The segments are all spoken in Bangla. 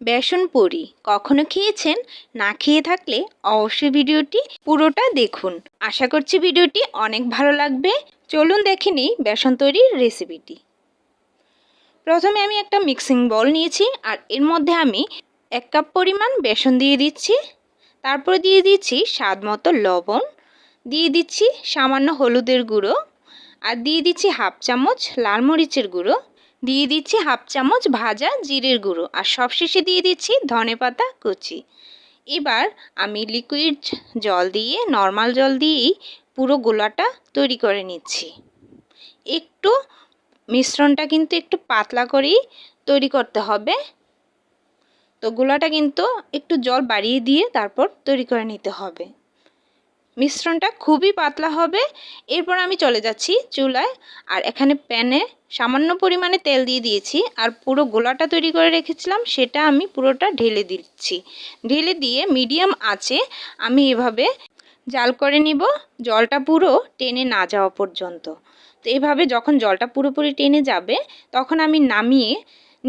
বেসন পুরি। কখনো খেয়েছেন? না খেয়ে থাকলে অবশ্যই ভিডিওটি পুরোটা দেখুন। আশা করছি ভিডিওটি অনেক ভালো লাগবে। চলুন দেখে নিই বেসন তৈরির রেসিপিটি প্রথমে আমি একটা মিক্সিং বল নিয়েছি আর এর মধ্যে আমি এক কাপ পরিমাণ বেসন দিয়ে দিচ্ছি। তারপর দিয়ে দিচ্ছি স্বাদ মতো লবণ। দিয়ে দিচ্ছি সামান্য হলুদের গুঁড়ো। আর দিয়ে দিচ্ছি হাফ চামচ লাল মরিচের গুঁড়ো। দিয়ে দিচ্ছি হাফ চামচ ভাজা জিরের গুঁড়ো আর সবশেষে দিয়ে দিচ্ছি ধনে পাতা কুচি। এবার আমি লিকুইড জল দিয়ে নর্মাল জল দিয়েই পুরো গোলাটা তৈরি করে নিচ্ছি। একটু মিশ্রণটা কিন্তু একটু পাতলা করেই তৈরি করতে হবে। তো গোলাটা কিন্তু একটু জল বাড়িয়ে দিয়ে তারপর তৈরি করে নিতে হবে। মিশ্রণটা খুবই পাতলা হবে। এরপর আমি চলে যাচ্ছি চুলায়। আর এখানে প্যানে সামান্য পরিমাণে তেল দিয়ে দিয়েছি। আর পুরো গোলাটা তৈরি করে রেখেছিলাম, সেটা আমি পুরোটা ঢেলে দিচ্ছি। ঢেলে দিয়ে মিডিয়াম আছে আমি এভাবে জাল করে নিব, জলটা পুরো টেনে না যাওয়া পর্যন্ত। তো এভাবে যখন জলটা পুরোপুরি টেনে যাবে, তখন আমি নামিয়ে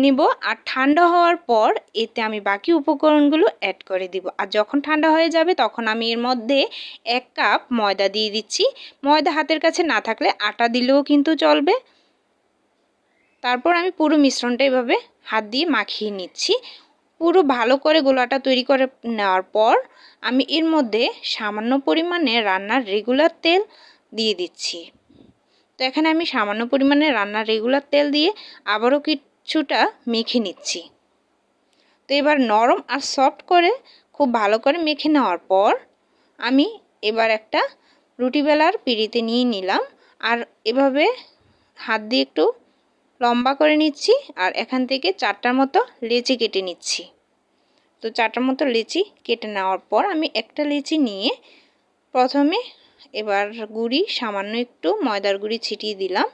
নিব আর ঠান্ডা হওয়ার পর এতে আমি বাকি উপকরণগুলো অ্যাড করে দিব। আর যখন ঠান্ডা হয়ে যাবে তখন আমি এর মধ্যে এক কাপ ময়দা দিয়ে দিচ্ছি। ময়দা হাতের কাছে না থাকলে আটা দিলেও কিন্তু চলবে। তারপর আমি পুরো মিশ্রণটা এভাবে হাত দিয়ে মাখিয়ে নিচ্ছি। পুরো ভালো করে গোলাটা তৈরি করে নেওয়ার পর আমি এর মধ্যে সামান্য পরিমাণে রান্নার রেগুলার তেল দিয়ে দিচ্ছি। তো এখানে আমি সামান্য পরিমাণে রান্নার রেগুলার তেল দিয়ে আবারও কিছুটা মেখে নিচ্ছি। তো এবার নরম আর সফট করে খুব ভালো করে মেখে নেওয়ার পর আমি এবার একটা রুটি বেলার পিড়িতে নিয়ে নিলাম আর এভাবে হাত দিয়ে একটু লম্বা করে নিচ্ছি আর এখান থেকে চারটার মতো লেচি কেটে নিচ্ছি। তো চারটার মতো লেচি কেটে নেওয়ার পর আমি একটা লেচি নিয়ে প্রথমে এবার গুড়ি, সামান্য একটু ময়দার গুঁড়ি ছিটিয়ে দিলাম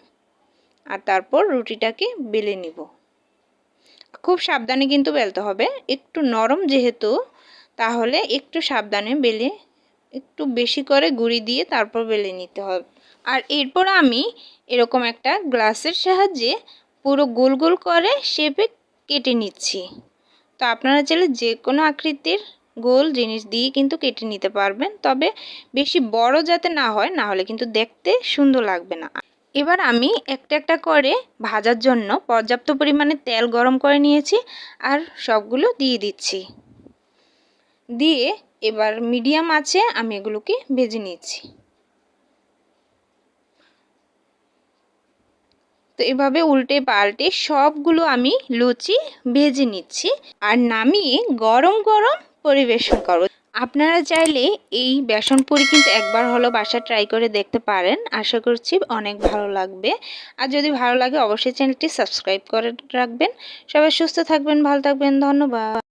আর তারপর রুটিটাকে বেলে নিব। খুব সাবধানে কিন্তু বেলতে হবে। একটু নরম যেহেতু, তাহলে একটু সাবধানে বেলে একটু বেশি করে গুঁড়ি দিয়ে তারপর বেলে নিতে হবে। আর এরপর আমি এরকম একটা গ্লাসের সাহায্যে পুরো গোল গোল করে শেপে কেটে নিচ্ছি। তো আপনারা চাইলে যে কোনো আকৃতির গোল জিনিস দিয়ে কিন্তু কেটে নিতে পারবেন। তবে বেশি বড় যাতে না হয়, না হলে কিন্তু দেখতে সুন্দর লাগবে না। এবার আমি একটা একটা করে ভাজার জন্য পর্যাপ্ত পরিমাণে তেল গরম করে নিয়েছি আর সবগুলো দিয়ে দিচ্ছি। দিয়ে এবার মিডিয়াম আছে, আমি এগুলোকে ভেজে নিচ্ছি। তো এভাবে উল্টে পাল্টে সবগুলো আমি লুচি ভেজে নিচ্ছি আর নামিয়ে গরম গরম পরিবেশন করো আপনারা চাইলে এই বেসন পুরি কিন্তু একবার হলো বাসা ট্রাই করে দেখতে পারেন। আশা করছি অনেক ভালো লাগবে। আর যদি ভালো লাগে, অবশ্যই চ্যানেলটি সাবস্ক্রাইব করে রাখবেন। সবাই সুস্থ থাকবেন, ভালো থাকবেন, ধন্যবাদ।